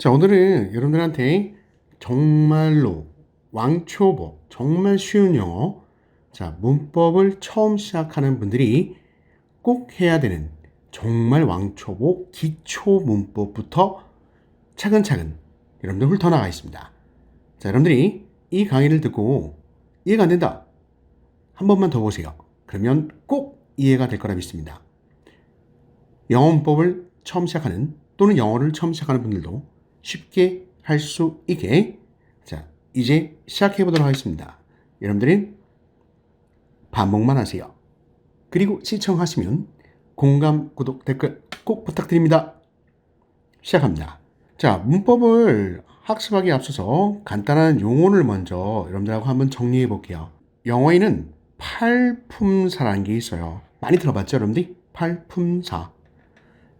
자, 오늘은 여러분들한테 정말로 왕초보, 정말 쉬운 영어, 자, 문법을 처음 시작하는 분들이 꼭 해야 되는 정말 왕초보 기초 문법부터 차근차근 여러분들 훑어나가 있습니다. 자, 여러분들이 이 강의를 듣고 이해가 안 된다. 한 번만 더 보세요. 그러면 꼭 이해가 될 거라 믿습니다. 영어 문법을 처음 시작하는 또는 영어를 처음 시작하는 분들도 쉽게 할 수 있게 자 이제 시작해 보도록 하겠습니다. 여러분들은 반복만 하세요. 그리고 시청하시면 공감, 구독, 댓글 꼭 부탁드립니다. 시작합니다. 자 문법을 학습하기 앞서서 간단한 용어를 먼저 여러분들하고 한번 정리해 볼게요. 영어에는 팔품사라는 게 있어요. 많이 들어봤죠, 여러분들? 팔품사.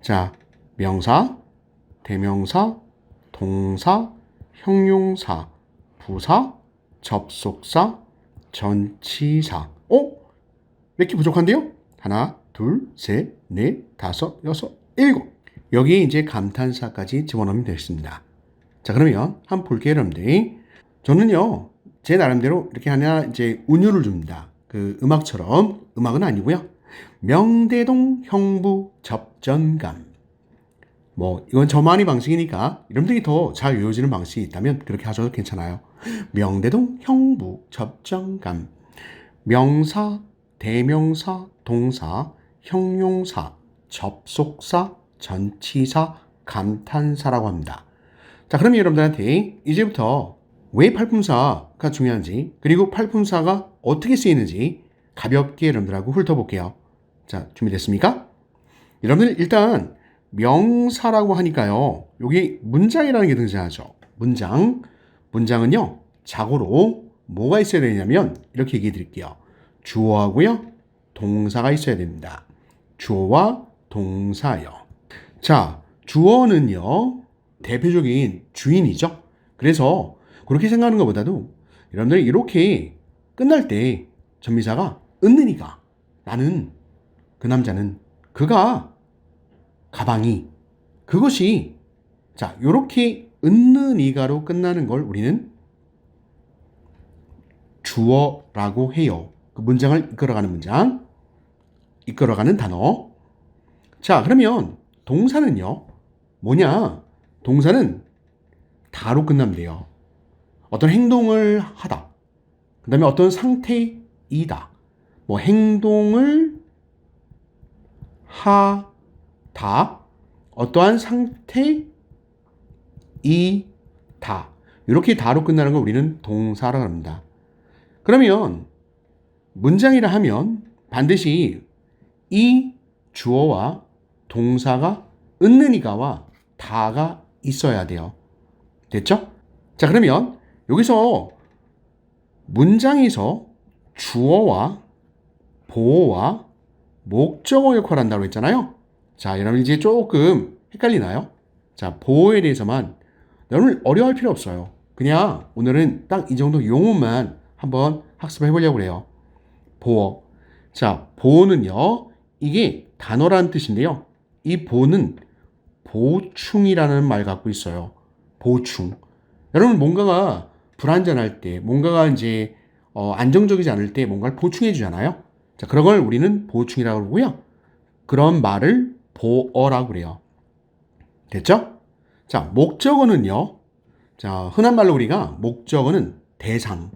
자, 명사, 대명사, 동사, 형용사, 부사, 접속사, 전치사. 어? 몇 개 부족한데요? 하나, 둘, 셋, 넷, 다섯, 여섯, 일곱. 여기 이제 감탄사까지 집어넣으면 되겠습니다. 자, 그러면 한번 볼게요, 여러분들. 저는요, 제 나름대로 이렇게 하나 이제 운율을 줍니다. 그 음악처럼 음악은 아니고요. 명대동 형부 접전감. 뭐 이건 저만의 방식이니까 여러분들이 더 잘 외워지는 방식이 있다면 그렇게 하셔도 괜찮아요. 명대동 형부 접전감. 명사, 대명사, 동사, 형용사, 접속사, 전치사, 감탄사라고 합니다. 자, 그러면 여러분들한테 이제부터 왜 팔품사가 중요한지 그리고 팔품사가 어떻게 쓰이는지 가볍게 여러분들하고 훑어볼게요. 자, 준비됐습니까? 여러분들 일단 명사라고 하니까요. 여기 문장이라는 게 등장하죠. 문장. 문장은요. 자고로 뭐가 있어야 되냐면 이렇게 얘기해 드릴게요. 주어하고요. 동사가 있어야 됩니다. 주어와 동사요. 자, 주어는요. 대표적인 주인이죠. 그래서 그렇게 생각하는 것보다도 여러분들 이렇게 끝날 때 전미사가 은는이가 나는 그 남자는 그가 가방이 그것이 자 요렇게 은는 이가로 끝나는 걸 우리는 주어라고 해요. 그 문장을 이끌어가는 문장 이끌어가는 단어 자 그러면 동사는요 뭐냐 동사는 다로 끝나면 돼요. 어떤 행동을 하다. 그 다음에 어떤 상태이다. 뭐 행동을 하 다. 어떠한 상태이 다. 이렇게 다로 끝나는 걸 우리는 동사라고 합니다. 그러면 문장이라 하면 반드시 이 주어와 동사가 은는이가와 다가 있어야 돼요. 됐죠? 자, 그러면 여기서 문장에서 주어와 보어와 목적어 역할을 한다고 했잖아요. 자, 여러분 이제 조금 헷갈리나요? 자, 보어에 대해서만 여러분 어려워할 필요 없어요. 그냥 오늘은 딱 이 정도 용어만 한번 학습해 보려고 그래요. 보어. 자, 보어는요. 이게 단어라는 뜻인데요. 이 보는 보충이라는 말 갖고 있어요. 보충. 여러분 뭔가가 불안전할 때, 뭔가가 이제 어, 안정적이지 않을 때 뭔가를 보충해 주잖아요. 자, 그런 걸 우리는 보충이라고 그러고요. 그런 말을 보어라고 그래요. 됐죠? 자, 목적어는요. 자, 흔한 말로 우리가 목적어는 대상.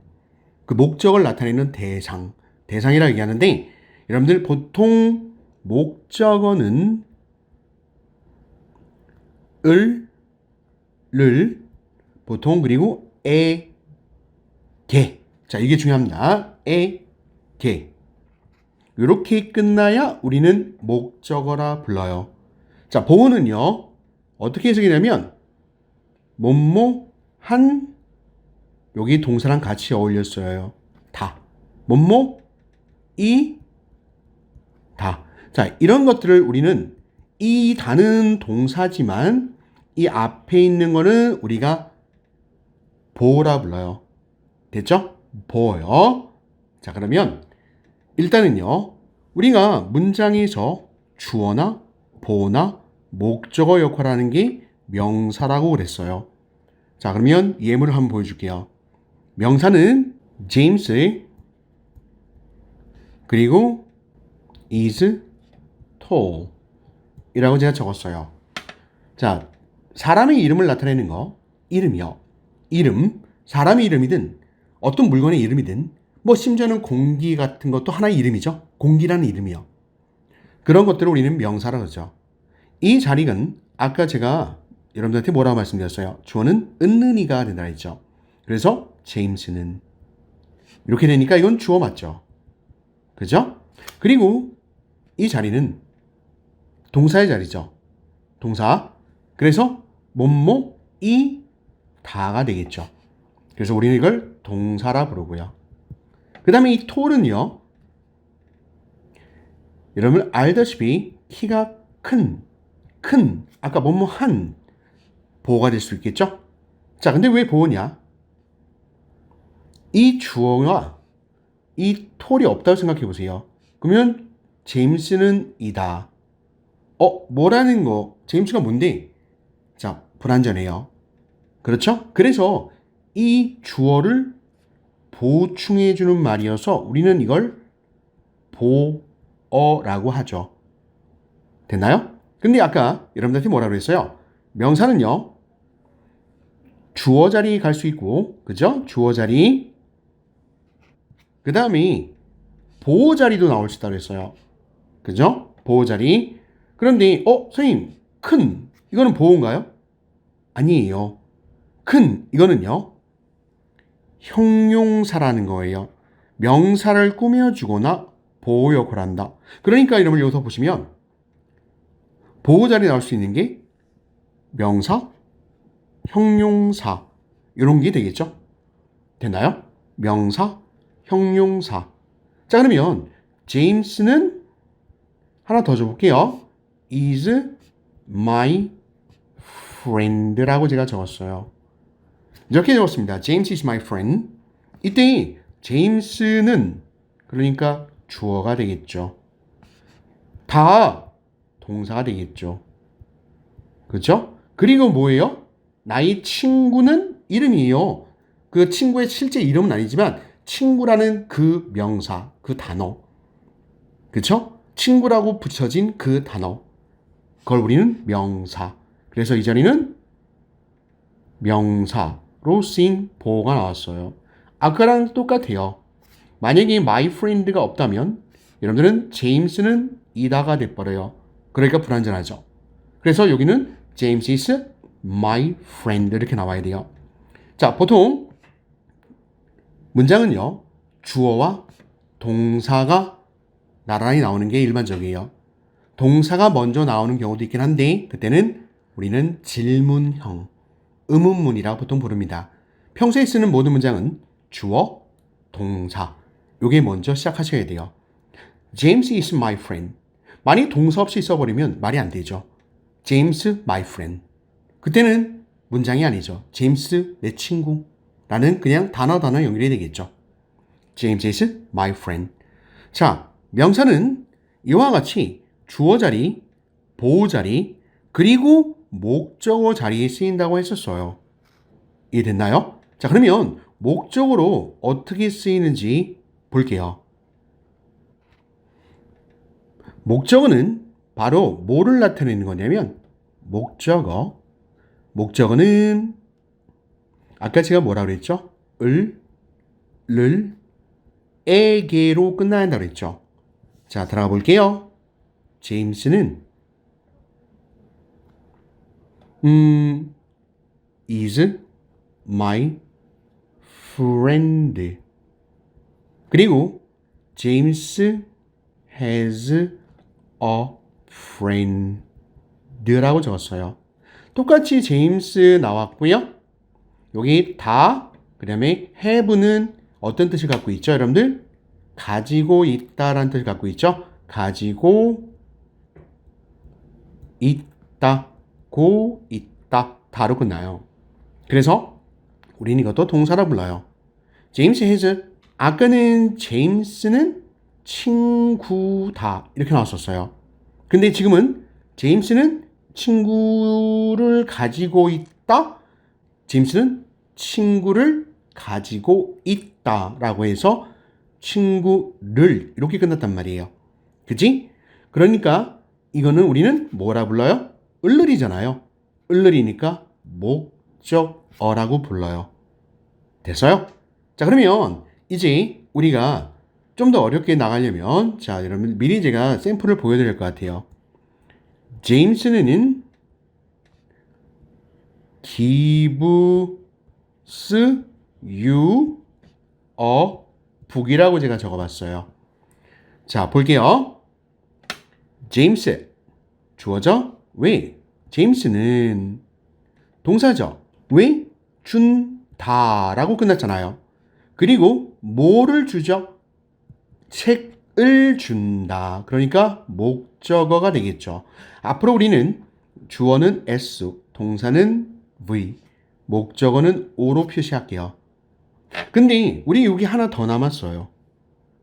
그 목적을 나타내는 대상. 대상이라고 얘기하는데 여러분들 보통 목적어는 을, 를, 보통 그리고 에, 게. 자, 이게 중요합니다. 에, 게. 이렇게 끝나야 우리는 목적어라 불러요. 자, 보호는요. 어떻게 해석이 되면 뭐뭐 한 여기 동사랑 같이 어울렸어요. 다. 뭐뭐 이 다. 자, 이런 것들을 우리는 이 다는 동사지만 이 앞에 있는 거는 우리가 보호라 불러요. 됐죠? 보호요. 자, 그러면 일단은요. 우리가 문장에서 주어나 보어나 목적어 역할을 하는 게 명사라고 그랬어요. 자, 그러면 예문을 한번 보여줄게요. 명사는 제임스 그리고 is tall 이라고 제가 적었어요. 자, 사람의 이름을 나타내는 거 이름이요. 이름, 사람의 이름이든 어떤 물건의 이름이든 뭐 심지어는 공기 같은 것도 하나의 이름이죠. 공기라는 이름이요. 그런 것들을 우리는 명사라고 그러죠. 이 자리는 아까 제가 여러분들한테 뭐라고 말씀드렸어요? 주어는 은는이가 된다 했죠. 그래서 제임스는 이렇게 되니까 이건 주어 맞죠. 그죠? 그리고 이 자리는 동사의 자리죠. 동사. 그래서 뭐뭐 이 다가 되겠죠. 그래서 우리는 이걸 동사라 부르고요. 그 다음에 이 톨은요. 여러분 알다시피 키가 큰, 큰, 아까 뭐뭐 한 보호가 될 수 있겠죠? 자, 근데 왜 보호냐? 이 주어가 이 톨이 없다고 생각해 보세요. 그러면 제임스는 이다. 어, 뭐라는 거? 제임스가 뭔데? 자, 불완전해요. 그렇죠? 그래서 이 주어를 보충해 주는 말이어서 우리는 이걸 보어라고 하죠. 됐나요? 근데 아까 여러분들한테 뭐라고 했어요? 명사는요. 주어 자리 갈 수 있고, 그죠? 주어 자리. 그 다음에 보호 자리도 나올 수 있다고 했어요. 그죠? 보호 자리. 그런데, 어, 선생님, 큰, 이거는 보호인가요? 아니에요. 큰, 이거는요. 형용사라는 거예요. 명사를 꾸며주거나 보호 역할을 한다. 그러니까 이름을 여기서 보시면 보호 자리 나올 수 있는 게 명사, 형용사 이런 게 되겠죠? 됐나요? 명사, 형용사. 자 그러면 제임스는 하나 더 줘볼게요. is my friend라고 제가 적었어요. 이렇게 적었습니다. James is my friend. 이때 제임스는 그러니까 주어가 되겠죠. 다 동사가 되겠죠. 그렇죠? 그리고 뭐예요? 나의 친구는 이름이에요. 그 친구의 실제 이름은 아니지만 친구라는 그 명사, 그 단어. 그렇죠? 친구라고 붙여진 그 단어. 그걸 우리는 명사. 그래서 이 자리는 명사 로 쓰인 보호가 나왔어요. 아까랑 똑같아요. 만약에 my friend가 없다면 여러분들은 제임스는 이다가 돼버려요. 그러니까 불완전하죠. 그래서 여기는 James is my friend 이렇게 나와야 돼요. 자, 보통 문장은요. 주어와 동사가 나란히 나오는 게 일반적이에요. 동사가 먼저 나오는 경우도 있긴 한데 그때는 우리는 질문형, 의문문이라고 보통 부릅니다. 평소에 쓰는 모든 문장은 주어, 동사 요게 먼저 시작하셔야 돼요. James is my friend. 만약 동사 없이 써버리면 말이 안 되죠. James my friend. 그때는 문장이 아니죠. 제임스 내 친구. 라는 그냥 단어 단어 연결이 되겠죠. James is my friend. 자, 명사는 이와 같이 주어 자리, 보호 자리, 그리고 목적어 자리에 쓰인다고 했었어요. 이해됐나요? 자, 그러면 목적어로 어떻게 쓰이는지 볼게요. 목적어는 바로 뭐를 나타내는 거냐면 목적어. 목적어는 아까 제가 뭐라 그랬죠? 을, 를, 에게로 끝나야 그랬죠. 자, 들어가 볼게요. 제임스는 음, is my friend. 그리고 James has a friend라고 적었어요. 똑같이 제임스 나왔고요. 여기 다 그 다음에 have는 어떤 뜻을 갖고 있죠, 여러분들? 가지고 있다라는 뜻을 갖고 있죠. 가지고 있다 고 있다 다로 끝나요. 그래서 우리는 이것도 동사라 불러요. 제임스 헤즈 아까는 제임스는 친구다 이렇게 나왔었어요. 근데 지금은 제임스는 친구를 가지고 있다. 제임스는 친구를 가지고 있다라고 해서 친구를 이렇게 끝났단 말이에요. 그지? 그러니까 이거는 우리는 뭐라 불러요? 을르리잖아요. 을르리니까 목적어라고 불러요. 됐어요? 자, 그러면 이제 우리가 좀 더 어렵게 나가려면 자, 여러분 미리 제가 샘플을 보여드릴 것 같아요. 제임스는 you a book이라고 제가 적어봤어요. 자, 볼게요. 제임스 주어져 왜? 제임스는 동사죠. 왜? 준다라고 끝났잖아요. 그리고 뭐를 주죠? 책을 준다. 그러니까 목적어가 되겠죠. 앞으로 우리는 주어는 s, 동사는 v, 목적어는 o로 표시할게요. 근데 우리 여기 하나 더 남았어요.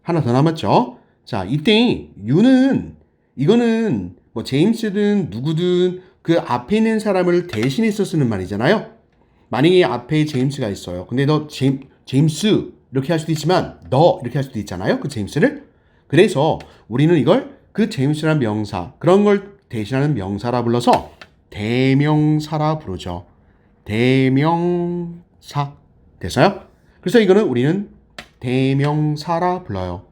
하나 더 남았죠? 자, 이때 you는 이거는 뭐 제임스든 누구든 그 앞에 있는 사람을 대신해서 쓰는 말이잖아요. 만약에 앞에 제임스가 있어요. 근데 너 제임, 제임스 이렇게 할 수도 있지만 너 이렇게 할 수도 있잖아요. 그 제임스를. 그래서 우리는 이걸 그 제임스란 명사 그런 걸 대신하는 명사라 불러서 대명사라 부르죠. 대명사 됐어요? 그래서 이거는 우리는 대명사라 불러요.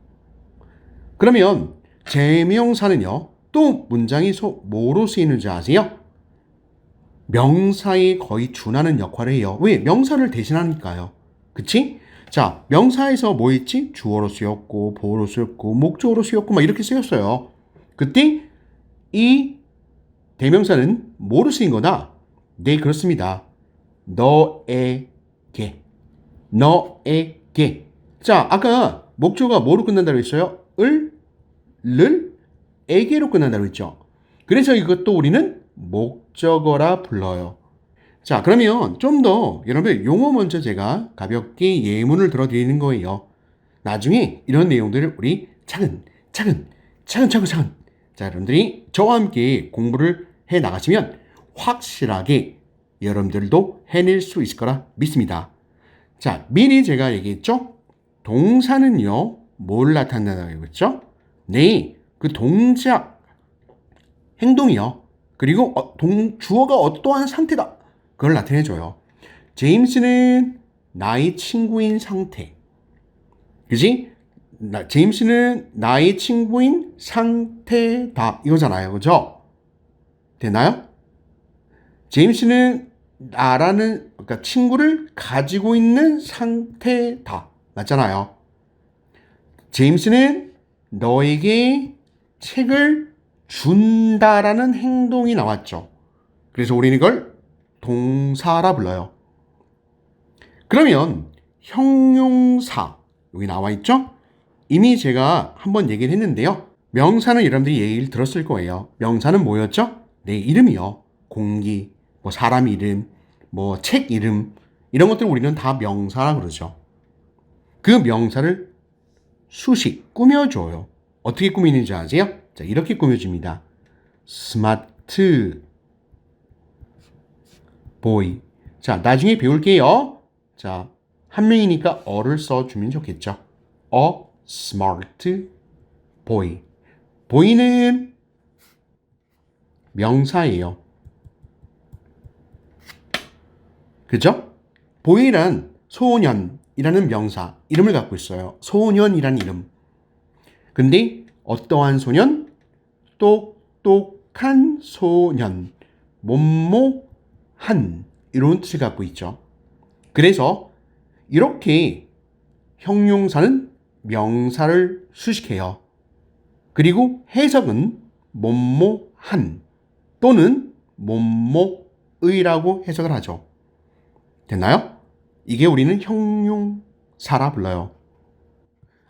그러면 대명사는요. 또 문장이 소, 뭐로 쓰이는지 아세요? 명사에 거의 준하는 역할을 해요. 왜? 명사를 대신하니까요. 그치? 자, 명사에서 뭐 있지? 주어로 쓰였고, 보어로 쓰였고, 목적어로 쓰였고, 막 이렇게 쓰였어요. 그때 이 대명사는 뭐로 쓰인 거다? 네, 그렇습니다. 너에게. 너에게. 자, 아까 목적어가 뭐로 끝난다고 했어요? 을, 를, 에게로 끝난다고 했죠. 그래서 이것도 우리는 목적어라 불러요. 자, 그러면 좀 더 여러분 용어 먼저 제가 가볍게 예문을 들어드리는 거예요. 나중에 이런 내용들을 우리 차근, 차근, 차근 차근, 차근. 자, 여러분들이 저와 함께 공부를 해 나가시면 확실하게 여러분들도 해낼 수 있을 거라 믿습니다. 자, 미리 제가 얘기했죠? 동사는요, 뭘 나타낸다고 했죠? 네, 그 동작, 행동이요. 그리고 어, 동, 주어가 어떠한 상태다. 그걸 나타내줘요. 제임스는 나의 친구인 상태. 그지? 나, 제임스는 나의 친구인 상태다. 이거잖아요. 그죠? 되나요? 제임스는 나라는, 그러니까 친구를 가지고 있는 상태다. 맞잖아요. 제임스는 너에게 책을 준다라는 행동이 나왔죠. 그래서 우리는 이걸 동사라 불러요. 그러면 형용사 여기 나와 있죠? 이미 제가 한번 얘기를 했는데요. 명사는 여러분들이 얘기를 들었을 거예요. 명사는 뭐였죠? 내 이름이요. 공기, 뭐 사람 이름, 뭐 책 이름 이런 것들 우리는 다 명사라 그러죠. 그 명사를 수식 꾸며줘요. 어떻게 꾸미는지 아세요? 자 이렇게 꾸며줍니다. 스마트 보이. 자, 나중에 배울게요. 자, 한 명이니까 어를 써주면 좋겠죠. A smart boy. 보이는 명사예요. 그죠? 보이란 소년이라는 명사, 이름을 갖고 있어요. 소년이란 이름. 근데 어떠한 소년? 똑똑한 소년. 몸모 한 이런 뜻을 갖고 있죠. 그래서 이렇게 형용사는 명사를 수식해요. 그리고 해석은 뭐뭐한 또는 뭐뭐의라고 해석을 하죠. 됐나요? 이게 우리는 형용사라 불러요.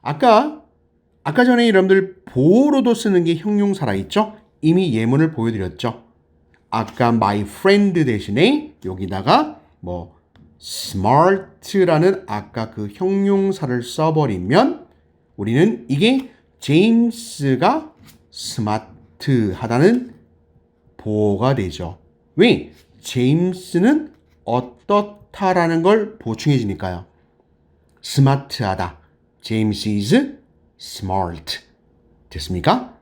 아까 아까 전에 여러분들 보로도 쓰는 게 형용사라 있죠? 이미 예문을 보여드렸죠. 아까 my friend 대신에 여기다가 뭐 smart라는 아까 그 형용사를 써버리면 우리는 이게 제임스가 스마트하다는 보호가 되죠. 왜? 제임스는 어떻다라는 걸 보충해 주니까요. 스마트하다. 제임스 is smart. 됐습니까?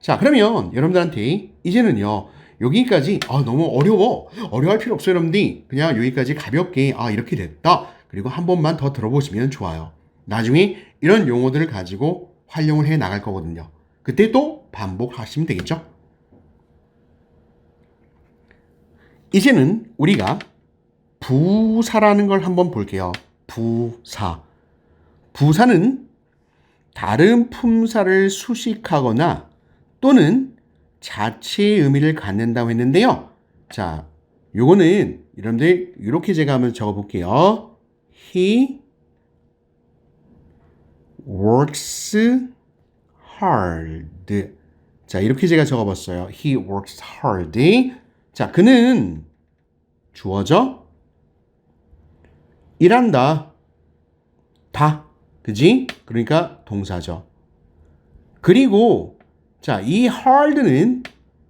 자, 그러면 여러분들한테 이제는요. 여기까지 아 너무 어려워. 어려워할 필요 없어요, 여러분들이. 그냥 여기까지 가볍게 아 이렇게 됐다. 그리고 한 번만 더 들어보시면 좋아요. 나중에 이런 용어들을 가지고 활용을 해 나갈 거거든요. 그때 또 반복하시면 되겠죠? 이제는 우리가 부사라는 걸 한번 볼게요. 부사. 부사는 다른 품사를 수식하거나 또는 자체의 의미를 갖는다고 했는데요. 자, 요거는 여러분들 이렇게 제가 한번 적어 볼게요. He works hard. 자, 이렇게 제가 적어 봤어요. He works hard. 자, 그는 주어져 일한다. 다. 그지? 그러니까 동사죠. 그리고 자, 이 hard는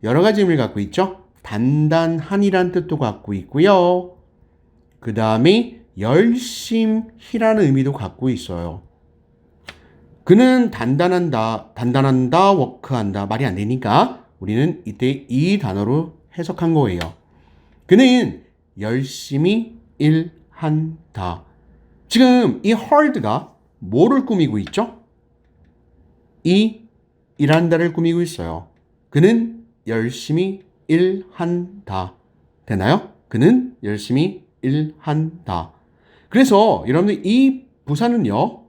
여러 가지 의미를 갖고 있죠. 단단한이란 뜻도 갖고 있고요. 그 다음에 열심히라는 의미도 갖고 있어요. 그는 단단한다, 단단한다, 워크한다 말이 안 되니까 우리는 이때 이 단어로 해석한 거예요. 그는 열심히 일한다. 지금 이 hard가 뭐를 꾸미고 있죠? 이 일한다를 꾸미고 있어요. 그는 열심히 일한다. 되나요? 그는 열심히 일한다. 그래서 여러분들 이 부사는요,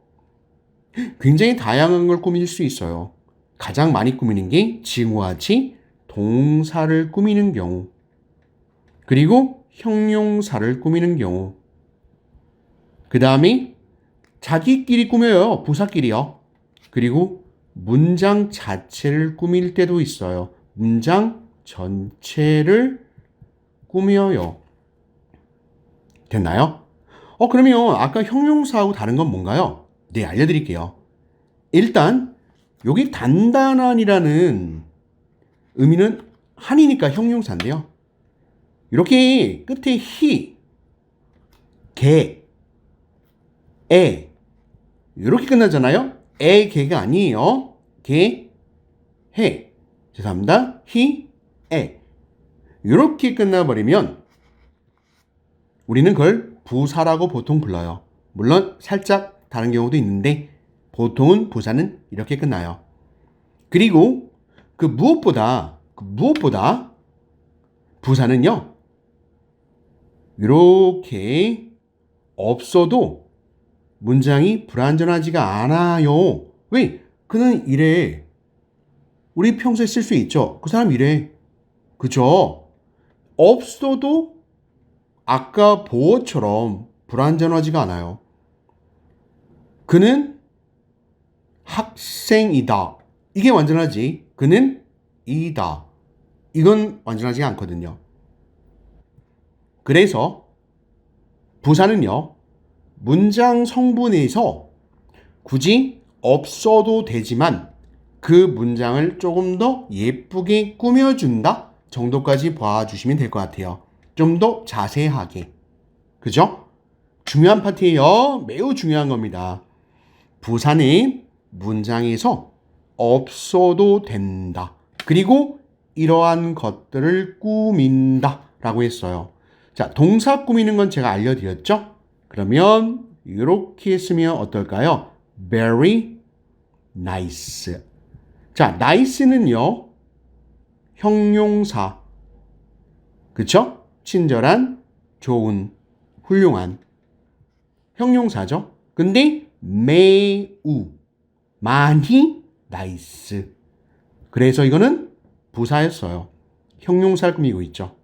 굉장히 다양한 걸 꾸밀 수 있어요. 가장 많이 꾸미는 게 징후같이 동사를 꾸미는 경우, 그리고 형용사를 꾸미는 경우, 그 다음에 자기끼리 꾸며요. 부사끼리요. 그리고 문장 자체를 꾸밀 때도 있어요. 문장 전체를 꾸며요. 됐나요? 어, 그러면 아까 형용사하고 다른 건 뭔가요? 네, 알려드릴게요. 일단, 여기 단단한이라는 의미는 한이니까 형용사인데요. 이렇게 끝에 히, 개, 에, 이렇게 끝나잖아요? 에, 개가 아니에요. 개, 해. 죄송합니다. 히, 에. 이렇게 끝나버리면 우리는 그걸 부사라고 보통 불러요. 물론 살짝 다른 경우도 있는데 보통은 부사는 이렇게 끝나요. 그리고 그 무엇보다 그 무엇보다 부사는요. 이렇게 없어도 문장이 불완전하지가 않아요. 왜? 그는 이래. 우리 평소에 쓸 수 있죠. 그 사람 이래. 그죠? 없어도 아까 보어처럼 불완전하지가 않아요. 그는 학생이다. 이게 완전하지. 그는 이다. 이건 완전하지 않거든요. 그래서 부사는요. 문장 성분에서 굳이 없어도 되지만 그 문장을 조금 더 예쁘게 꾸며준다 정도까지 봐주시면 될 것 같아요. 좀 더 자세하게. 그죠? 중요한 파트예요. 매우 중요한 겁니다. 부사는 문장에서 없어도 된다. 그리고 이러한 것들을 꾸민다. 라고 했어요. 자, 동사 꾸미는 건 제가 알려드렸죠? 그러면 이렇게 쓰면 어떨까요? very nice. 자, nice는요. 형용사. 그쵸? 친절한, 좋은, 훌륭한. 형용사죠. 근데 매우 많이 nice. 그래서 이거는 부사였어요. 형용사를 꾸미고 있죠.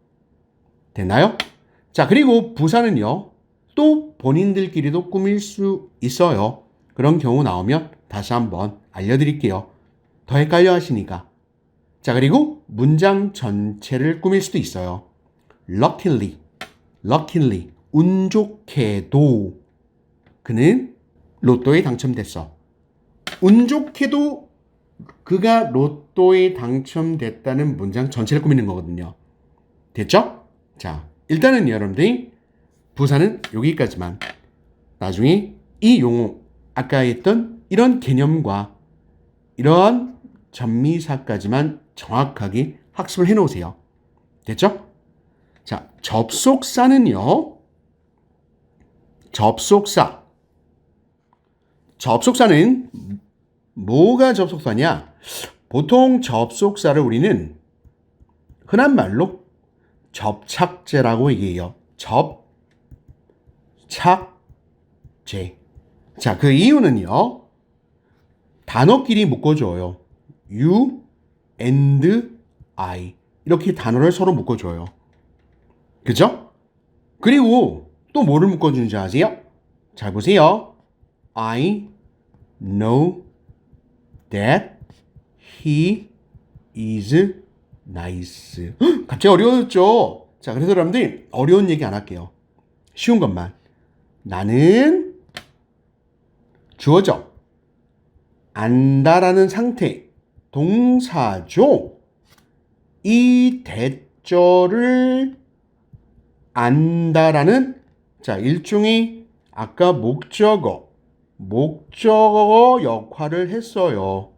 됐나요? 자, 그리고 부사는요. 또 본인들끼리도 꾸밀 수 있어요. 그런 경우 나오면 다시 한번 알려드릴게요. 더 헷갈려 하시니까. 자, 그리고 문장 전체를 꾸밀 수도 있어요. luckily, luckily, 운 좋게도 그는 로또에 당첨됐어. 운 좋게도 그가 로또에 당첨됐다는 문장 전체를 꾸미는 거거든요. 됐죠? 자, 일단은 여러분들이 부사는 여기까지만. 나중에 이 용어, 아까 했던 이런 개념과 이러한 전미사까지만 정확하게 학습을 해 놓으세요. 됐죠? 자, 접속사는요. 접속사. 접속사는 뭐가 접속사냐? 보통 접속사를 우리는 흔한 말로 접착제라고 얘기해요. 접 착제. 자, 그 이유는요. 단어끼리 묶어줘요. you and I. 이렇게 단어를 서로 묶어줘요. 그죠? 그리고 또 뭐를 묶어주는지 아세요? 잘 보세요. I know that he is nice. 헉, 갑자기 어려워졌죠? 자, 그래서 여러분들 어려운 얘기 안 할게요. 쉬운 것만. 나는 주어져. 안다라는 상태. 동사죠. 이 대절을 안다라는 자, 일종의 아까 목적어, 목적어 역할을 했어요.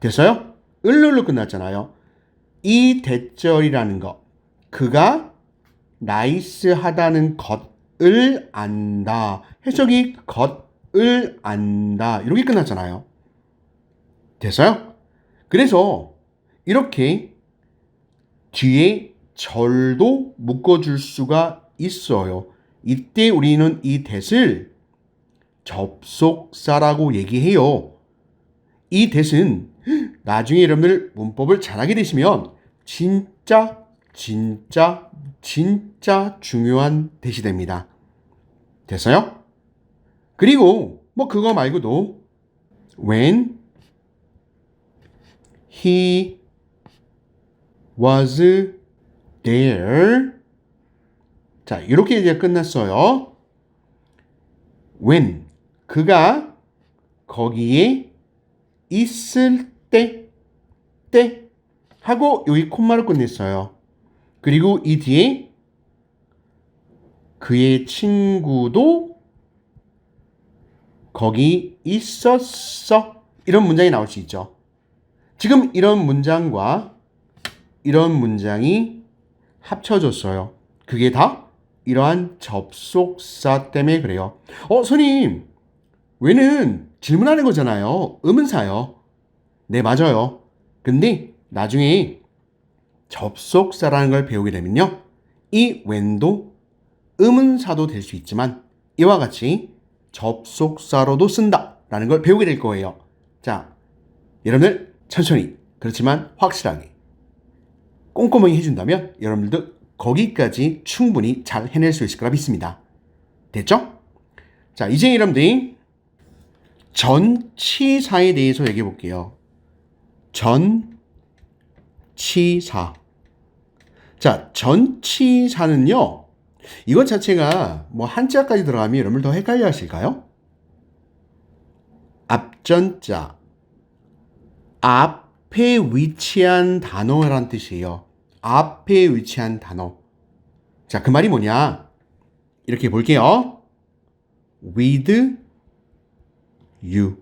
됐어요? 을룰로 끝났잖아요. 이 대절이라는 거, 그가 나이스하다는 것 을 안다. 해석이 것을 안다. 이렇게 끝났잖아요. 됐어요? 그래서 이렇게 뒤에 절도 묶어줄 수가 있어요. 이때 우리는 이 대을 접속사라고 얘기해요. 이 대은 나중에 여러분들 문법을 잘하게 되시면 진짜 진짜 진짜 중요한 대시 됩니다. 됐어요? 그리고 뭐 그거 말고도 when he was there 자, 이렇게 이제 끝났어요. when 그가 거기에 있을 때, 때 하고 여기 콤마를 끝냈어요. 그리고 이 뒤에 그의 친구도 거기 있었어. 이런 문장이 나올 수 있죠. 지금 이런 문장과 이런 문장이 합쳐졌어요. 그게 다 이러한 접속사 때문에 그래요. 어, 선생님, 왜는 질문하는 거잖아요. 의문사요. 네, 맞아요. 근데 나중에 접속사라는 걸 배우게 되면요. 이 when도 의문사도 될 수 있지만 이와 같이 접속사로도 쓴다라는 걸 배우게 될 거예요. 자, 여러분들 천천히 그렇지만 확실하게 꼼꼼하게 해준다면 여러분들도 거기까지 충분히 잘 해낼 수 있을 거라 믿습니다. 됐죠? 자, 이제 여러분들이 전치사에 대해서 얘기해 볼게요. 전치사. 자, 전치사는요, 이것 자체가 뭐 한자까지 들어가면 여러분들 더 헷갈려 하실까요? 앞전자. 앞에 위치한 단어란 뜻이에요. 앞에 위치한 단어. 자, 그 말이 뭐냐? 이렇게 볼게요. with you.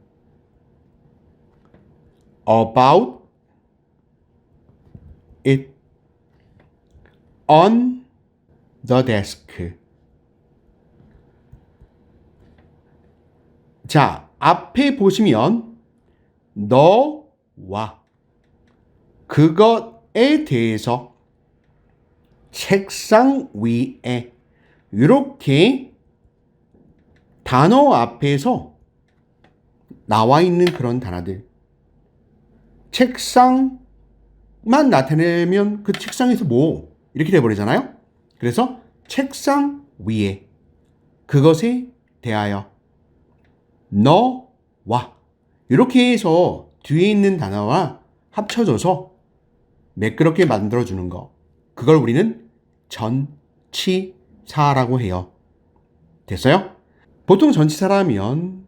about it. on the desk. 자, 앞에 보시면 너와 그것에 대해서 책상 위에 이렇게 단어 앞에서 나와 있는 그런 단어들. 책상만 나타내면 그 책상에서 뭐 이렇게 돼버리잖아요. 그래서 책상 위에 그것에 대하여 너와 이렇게 해서 뒤에 있는 단어와 합쳐져서 매끄럽게 만들어주는 거. 그걸 우리는 전치사라고 해요. 됐어요? 보통 전치사라면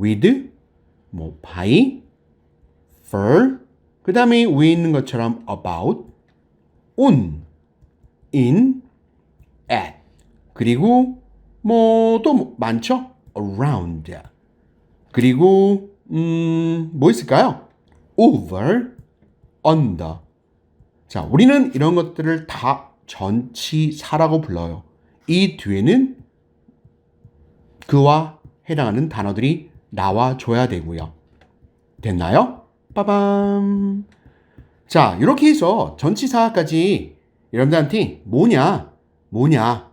with, 뭐 by, for 그 다음에 위에 있는 것처럼 about on in at 그리고 뭐 또 많죠? around 그리고 음, 뭐 있을까요? over under 자, 우리는 이런 것들을 다 전치사라고 불러요. 이 뒤에는 그와 해당하는 단어들이 나와줘야 되고요. 됐나요? 빠밤. 자, 이렇게 해서 전치사까지 여러분들한테 뭐냐, 뭐냐,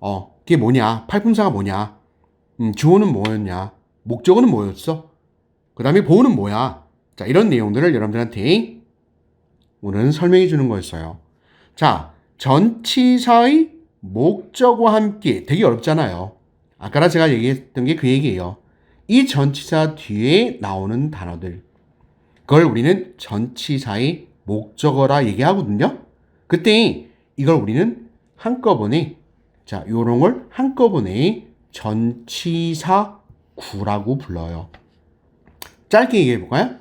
어, 그게 뭐냐, 팔품사가 뭐냐, 음, 주어는 뭐였냐, 목적어는 뭐였어, 그 다음에 보호는 뭐야. 자, 이런 내용들을 여러분들한테 오늘은 설명해 주는 거였어요. 자, 전치사의 목적어와 함께 되게 어렵잖아요. 아까라 제가 얘기했던 게 그 얘기예요. 이 전치사 뒤에 나오는 단어들. 그걸 우리는 전치사의 목적어라 얘기하거든요. 그때 이걸 우리는 한꺼번에 자, 요런 걸 한꺼번에 전치사 구라고 불러요. 짧게 얘기해 볼까요?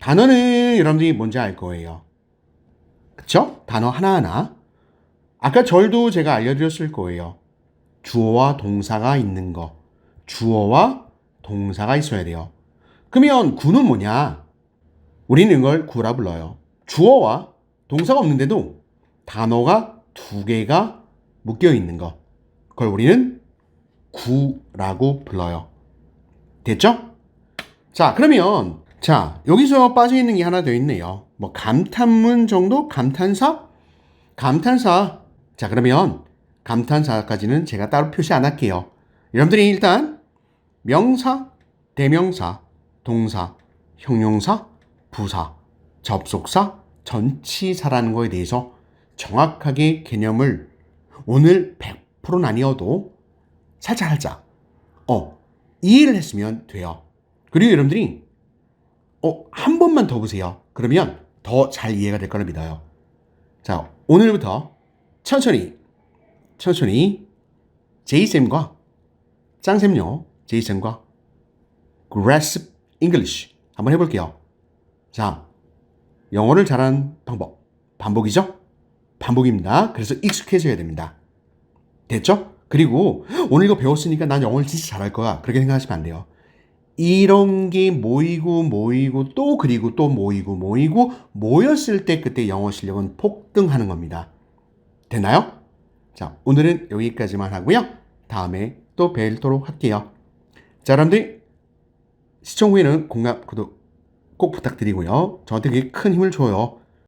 단어는 여러분들이 뭔지 알 거예요. 그쵸? 단어 하나하나. 아까 절도 제가 알려드렸을 거예요. 주어와 동사가 있는 거. 주어와 동사가 있어야 돼요. 그러면 구는 뭐냐? 우리는 이걸 구라 불러요. 주어와 동사가 없는데도 단어가 두 개가 묶여 있는 거. 그걸 우리는 구라고 불러요. 됐죠? 자, 그러면 자, 여기서 빠져 있는 게 하나 더 있네요. 뭐 감탄문 정도? 감탄사? 감탄사. 자, 그러면 감탄사까지는 제가 따로 표시 안 할게요. 여러분들이 일단 명사, 대명사, 동사, 형용사, 부사, 접속사, 전치사라는 거에 대해서 정확하게 개념을 오늘 100%는 아니어도 살짝 살짝 어 이해를 했으면 돼요. 그리고 여러분들이 어, 한 번만 더 보세요. 그러면 더 잘 이해가 될 거라 믿어요. 자, 오늘부터 천천히, 천천히 제이쌤과 짱쌤요, 제이쌤과 Grasp English 한번 해볼게요. 자, 영어를 잘하는 방법. 반복이죠? 반복입니다. 그래서 익숙해져야 됩니다. 됐죠? 그리고 오늘 이거 배웠으니까 난 영어를 진짜 잘할 거야. 그렇게 생각하시면 안 돼요. 이런 게 모이고 모이고 또 그리고 또 모이고 모이고 모였을 때 그때 영어 실력은 폭등하는 겁니다. 됐나요? 자, 오늘은 여기까지만 하고요. 다음에 또 뵙도록 할게요. 자, 여러분들 시청 후에는 공감, 구독 꼭 부탁드리고요. 저한테 그게 큰 힘을 줘요.